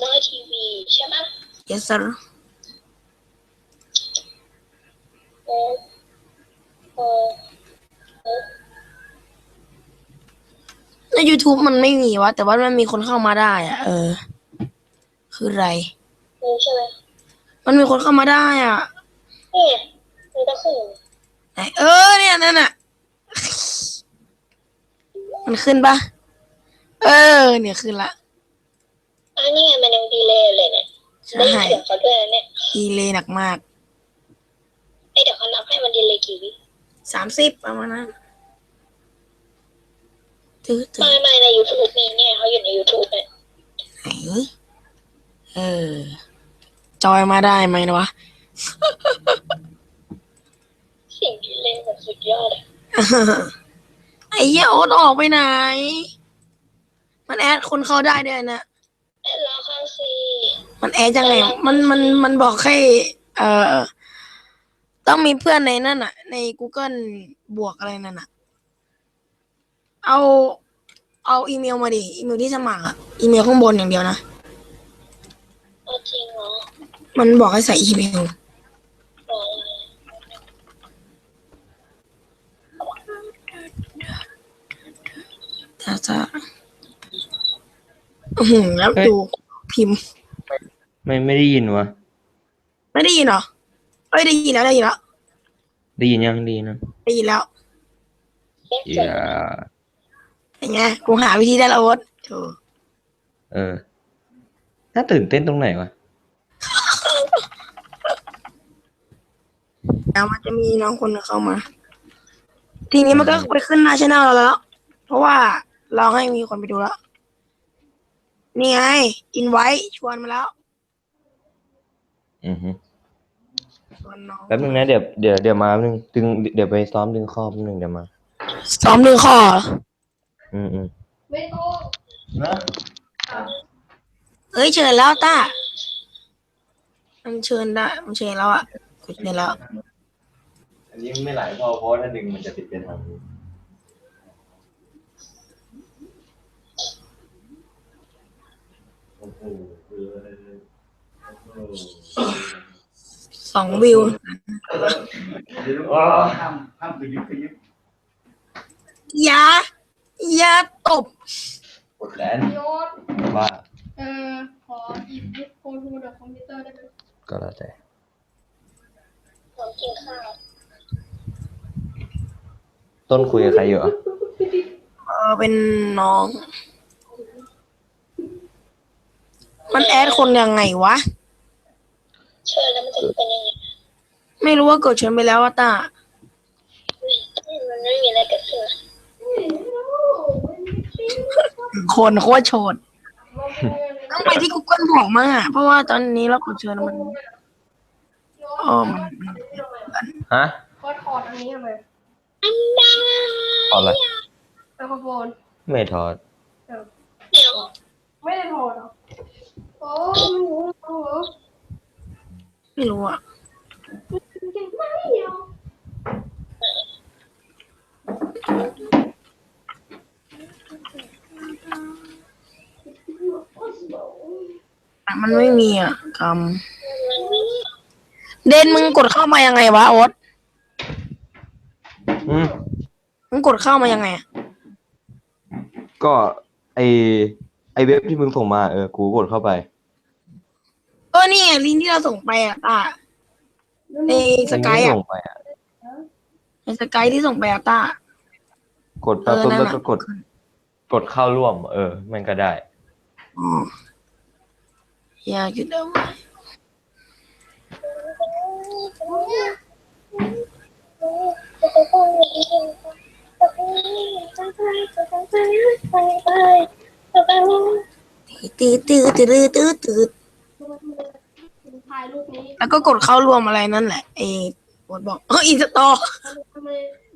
เมอร์ทีวีใช่ไหม yes sir เออเออเออใน YouTube มันไม่มีวะ แต่ว่ามันมีคนเข้ามาได้อะเออ คืออะไรเออใช่ไหมมันมีคนเข้ามาได้อะเนี่ยมันก็ขึ้นไหนเออเนี่ยนั่นน่ะ มันขึ้นปะเออ เนี่ยขึ้นละ อันนี้ไงมันยังดีเลยเลยเนี่ยใช่ได้ยินเสียงเขาด้วยนะเนี่ยดีเลยหนักมากไอยเดี๋ยวเขานับให้มันดีเลยกี่วิสามสิบประมาณนั้นตื้อตื้อไม่ไม่ใน YouTube มีเนี่ยเขาอยู่ใน YouTube เนี่ยไหนเออ จอยมาได้ไหมนะวะ เสียงดีเลยแบบสุดยอดอะไอ้เหี้ยโอ๊ตออกไปไหน มันแอดคนเข้าได้ด้วยนะ เอ้ยรอเข้าสิ มันแอดยังไงมันมันมันบอกให้ เอ่อ ต้องมีเพื่อนในนั่นน่ะ ใน Google บวกอะไรนั่นน่ะ เอา เอาอีเมลมาดิ อีเมลที่สมัครอะอีเมลข้างบนอย่างเดียวนะเอาจริงเหรอมันบอกให้ใส่อีเมลรออะไรถ้าจะอื้อหือแล้วเฮ้ยดูพิมพ์ ไม่ไม่ได้ยินวะไม่ได้ยินเหรอเอ้ยได้ยินแล้วได้ยินแล้วได้ยินยังได้ยินนะได้ยินแล้วเอ๊ะอย่าเป็นไงกูหาวิธีได้แล้วโอ๊ตโธ่เออถ้าตื่นเต้นตรงไหนวะแล้วมันจะมีน้องคนหนึ่งเข้ามา ทีนี้มันก็ไปขึ้นหน้าช anel เราแล้ว เพราะว่าเราให้มีคนไปดูแล้ว นี่ไง อินไว้ชวนมาแล้ว อือฮึชวนน้องแป๊บนึงนะเดี๋ยวเดี๋ยวเดี๋ยวมาแป๊บนึงดึงเดี๋ยวไปซ้อมดึงข้อแป๊บนึงเดี๋ยวมา ซ้อมดึงคอเหรออืมอืมไม่ต้องนะเอ้ยเชิญแล้วต้ามันเชิญได้มันเชิญแล้วอะกดเชิญแล้ว อันนี้ไม่ไหลพอเพราะถ้าดึงมันจะติดเป็นทางนี้โอ้โห สองวิวห้ามห้ามขยิบขยิบอย่าอย่าตบกดแลนโยนว่าเออขอหยิบดิสโกทูเดอะคอมพิวเตอร์ได้ไหมก็แล้วแต่ผมกินข้าวต้นคุยกับใครอยู่อะเออเป็นน้อง มันแอดคนยังไงวะ เชิญแล้วมันจะเป็นยังไง ไม่รู้ว่ากดเชิญไปแล้วว่าต้ามันไม่มีอะไรเกิดขึ้นอะคนโคตรโฉดต้องไปที่ Google บอกมาอะเพราะว่าตอนนี้เรากดเชิญมันเออมันฮะก็ถอดอันนี้ทำไมถอดอะไรไมโครโฟนไม่ถอดเออเดี๋ยวไม่ได้ถอดเหรอโอ้ไม่รู้เหรอไม่รู้อะยังไม่เดียวมันไม่มีอะคำเดนมึงกดเข้ามายังไงวะโอ๊ตอืมมึงกดเข้ามายังไงอะก็ไอไอเว็บที่มึงส่งมาเออกูกดเข้าไป เออนี่ไงลิงก์ที่เราส่งไปอะต้า ในสกายลิงก์ที่อะส่งไปอะในสกายที่ส่งไปอะต้า กดปั๊บเออปุ๊บนั่นแล้วน่ะก็กด กดเข้าร่วม เออ มันก็ได้ อ๋ออยากจะเดิมตืดตืดตืดตืดตืด ถ่ายรูปนี้แล้วก็กดเข้ารวมอะไรนั่นแหละเอโอ๊ตบอกเอออินสตอทำไม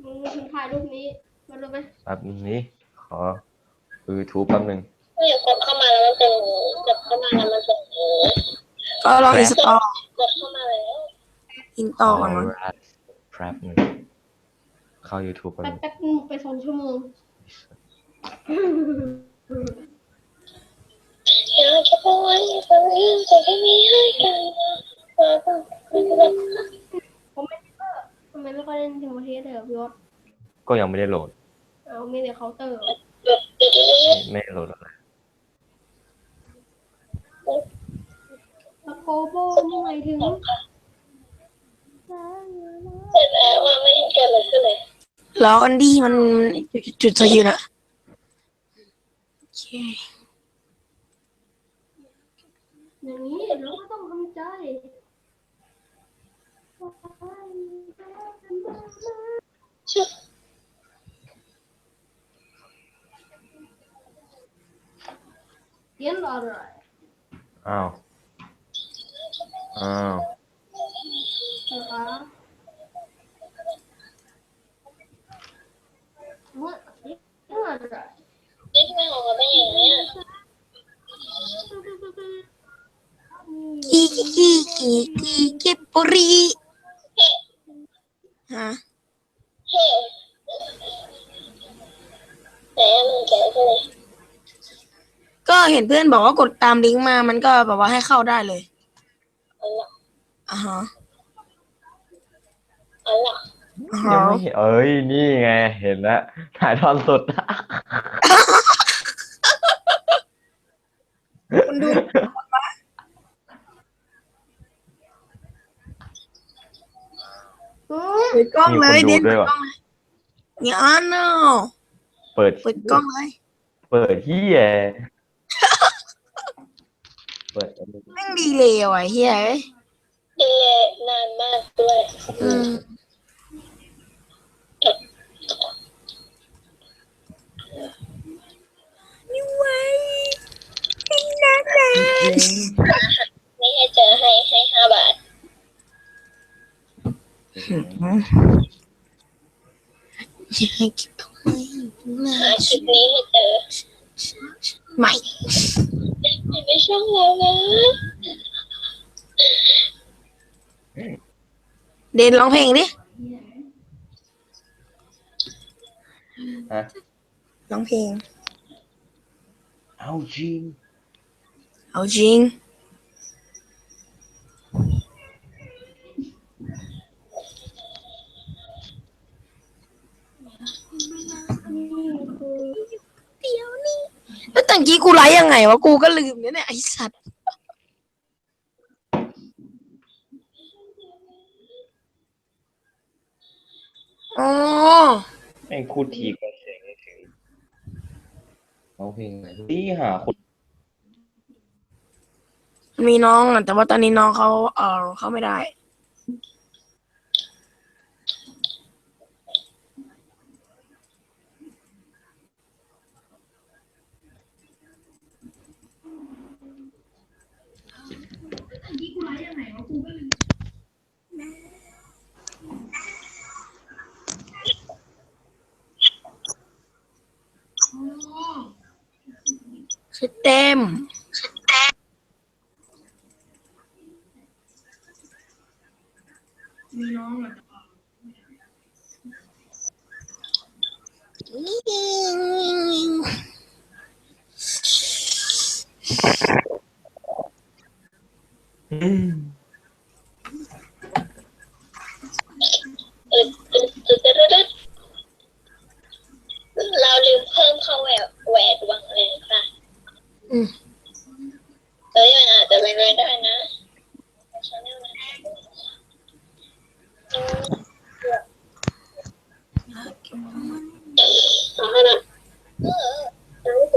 มึงถึงถ่ายรูปนี้มาดูไหมแป๊บนึงนี้ขอ YouTube แป๊บนึงเมื่อกดเข้ามาแล้วมันเป็นอย่างนี้กดเข้ามาแล้วมันเป็นอย่างนี้ก็ลองอินสตอกดเข้ามาแล้ว อินตอก่อนมั้งแป๊บนึงเข้า YouTube แป๊บแป๊บนึงแป๊บนึงไปสองชั่วโมงอยากจะบอกว่าฝันกันเออไม่เป็นไร ผมไม่เออทำไมไม่ค่อยเล่นทิโมเทสเลยเหรอพี่วอตก็ยังไม่ได้โหลด เอามีแต่เคาน์เตอร์แบบติดเลยไม่ได้โหลดอะไรแล้วโกโบนี่หมายถึงเสร็จแล้วว่าไม่เห็นเกิดอะไรขึ้นเลยรอกันดีมันจุดจุดสกิลนะโอเคอย่างนี้เราก็ต้องทำใจ ชื่อเขียนอะไรอ้าวอ้าวนะคะเมื่อเขียนอะไรนี่ทำไมของเราเป็นอย่างนี้ยกีกีกีกีกีปุรี ฮะเฮ้ไหนอะมึงแกะขึ้นเลยก็เห็นเพื่อนบอกว่ากดตามลิงก์มา มันก็แบบว่าให้เข้าได้เลยอันละอ่าฮะอันละอ่ายังไม่เห็นเอ้ย นี่ไง เห็นแล้ว ถ่ายทอนสด คุณดู อืม เปิดกล้องเลยมีคนดูเด่นด้เปิวยดว่ะกล้องเลยเนี่ยอันเนาะเปิด เปิดกล้องเลย เปิดที่แยเปิดอันนี้แม่งดีเลยว่ะเฮียเอ้ยดีเลยนานมากด้วยโอ้โหอืมนี่ไว้ให้น่ารักนี่ให้เจอให้ให้ห้าบาท อย่าให้เก็บเอาไว้นะหาชุดนี้ให้เจอไม่ไม่ช่องเรานะเด่นร้องเพลงดิฮะร้องเพลง เอาจริง เอาจริง เดี๋ยวนี้แล้ว ตั้งกี้กูไลฟ์ยังไงวะกูก็ลืมเนี่ยเนี่ยไอสัตว์อ๋อแม่งคูดทีก็เสียงไม่ถึงเอาเพลงไหนดีหาคนมีน้องอะแต่ว่าตอนนี้น้องเขาเออเขาไม่ได้ ม มีน้องอะอืม ตึ๊ดตึ๊ดตึ๊ดตึ๊ดตึ๊ดเราลืมเพิ่มเข้าแหวนแหวนวังเลยค่ะ อืม เอ้ยมันอาจจะเป็นไปได้นะชาแนลนะอืม เอาให้นะเออเออ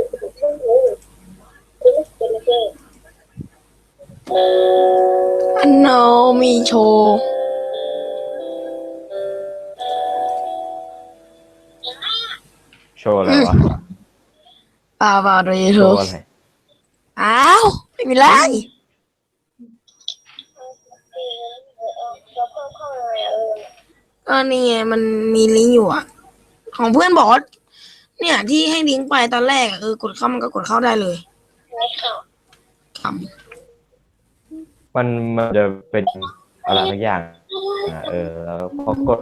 ก็นี่ไงมันมีลิงก์อยู่อะ ของเพื่อนบอกว่าเนี่ย ที่ให้ลิงก์ไปตอนแรกอะเออกดเข้ามันก็กดเข้าได้เลยไม่เข้าครับมันมันจะเป็นอะไรสักอย่างอะเออ แล้วพอกด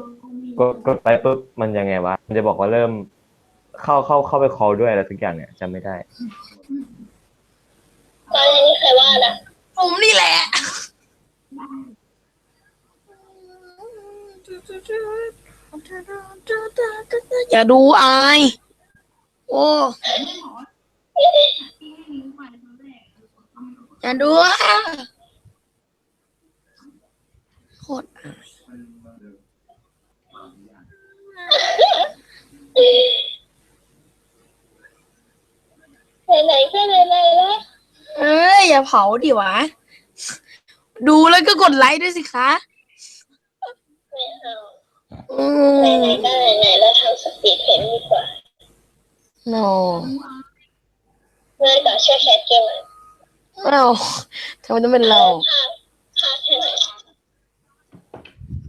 กดกดไปปุ๊บมันยังไงวะ มันจะบอกว่าเริ่ม เข้าเข้าเข้าไป call ด้วยอะไรสักอย่างเนี่ยจำไม่ได้ ตอนนี้ใครว่าล่ะผมนี่แหละ อย่าดูอาย โอ้อย่าดูอะโคตรอายไหนๆก็ไหนๆแล้วเอ้ยอย่าเผาดิวะ ดูแล้วก็กดไลค์ด้วยสิคะ ไม่เอา ไหนมๆก็ไหนๆแล้วทำสปีดเห็นดีกว่าโนง่ายกว่าช่วยแคสเกมอะเอ้าทำไมต้องเป็นเราภาพภาพแค่ไหน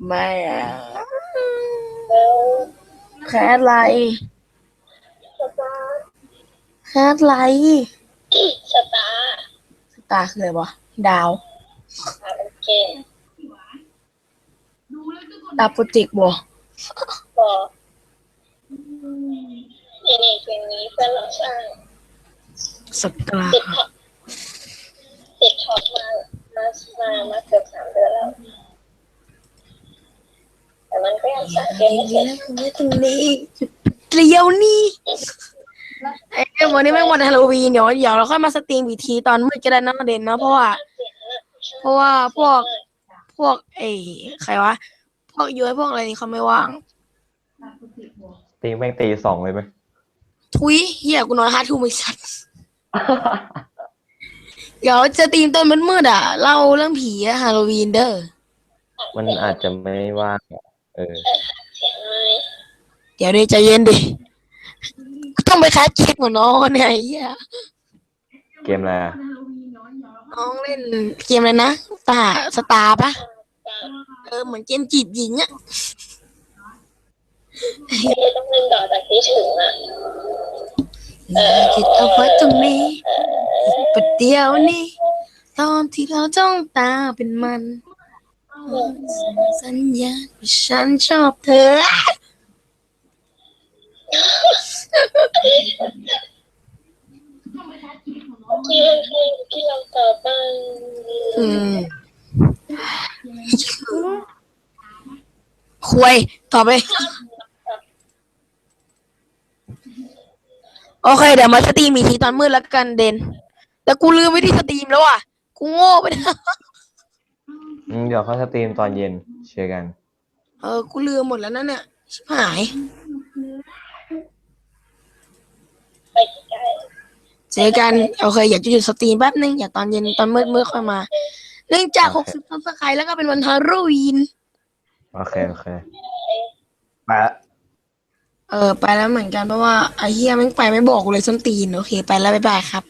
ไม่อะแล้วแคสไลค์สตาร์แคสไลค์สตาร์สตาร์คืออะไรวะดาวอ่าโอเค ดาวโปรเจกต์บ่บอกนี่นี่เกมนี้เพื่อนเราสร้างสกราติดท็อปติดท็อปมามามามาเกือบสามเดือนแล้ว แต่มันก็ยังสร้างเกมไม่เสร็จไม่ถึงนี้จุดเดียวนี่เอ้ยวันนี้ไม่งวันฮาโลวีนเดี๋ยวเดี๋ยวเราค่อยมาสตรีมอีกทีตอนมืดก็ได้นะเด่นนะเพราะว่า เพราะว่าพวกพวกเอ้ใครวะ พวกย้อยพวกอะไรนี่เขาไม่ว่าง ตีแม่งตีสองเลยไหมทุยเฮียกูนอนห้าทุ่มไม่ชัดเดี๋ยวจะตีมตอนมืดๆอะเล่าเรื่องผีอะฮาโลวีนเด้อมันอาจจะไม่ว่างอะเออเสียงเลยเดี๋ยวดิใจเย็นดิต้องไปคัดเช็คหัวนอนเนี่ยไอ้เฮียเกมอะไรอะน้องเล่นเกมอะไรนะตาสตาร์ปะ เออเหมือนเกมจีบหญิงอะไม่ต้องเล่นต่อจากที่ถึงอะคิดเอาไว้ตรงนี้ประเดี๋ยวนี้ตอนที่เราจ้องตาเป็นมัน สัญญาว่าฉันชอบเธอ ที่ที่ที่เราต่อไป อืม คุยต่อไป โอเค เดี๋ยวมาสตรีมอีกทีตอนมืดแล้วกันเดน แต่กูลืมวิธีสตรีมแล้วอะ กูโง่ไปนะอืมเดี๋ยวเขาสตรีมตอนเย็นเชียร์กัน เออ กูลืมหมดแล้วนั่นเนี่ยชิบหาย ไปใกล้เจอกันโอเคอยากจะหยุดสตรีมแป๊บนึง อยากตอนเย็นตอนมืดมืดค่อยมา เนื่องจากหกสิบซับสไครต์แล้วก็เป็นวันฮาโลวีน โอเคโอเคไปละเออ ไปแล้วเหมือนกันเพราะว่าไอ้เฮียแม่งไปไม่บอกกูเลยส้นตีน โอเค ไปแล้ว บ๊ายบายครับ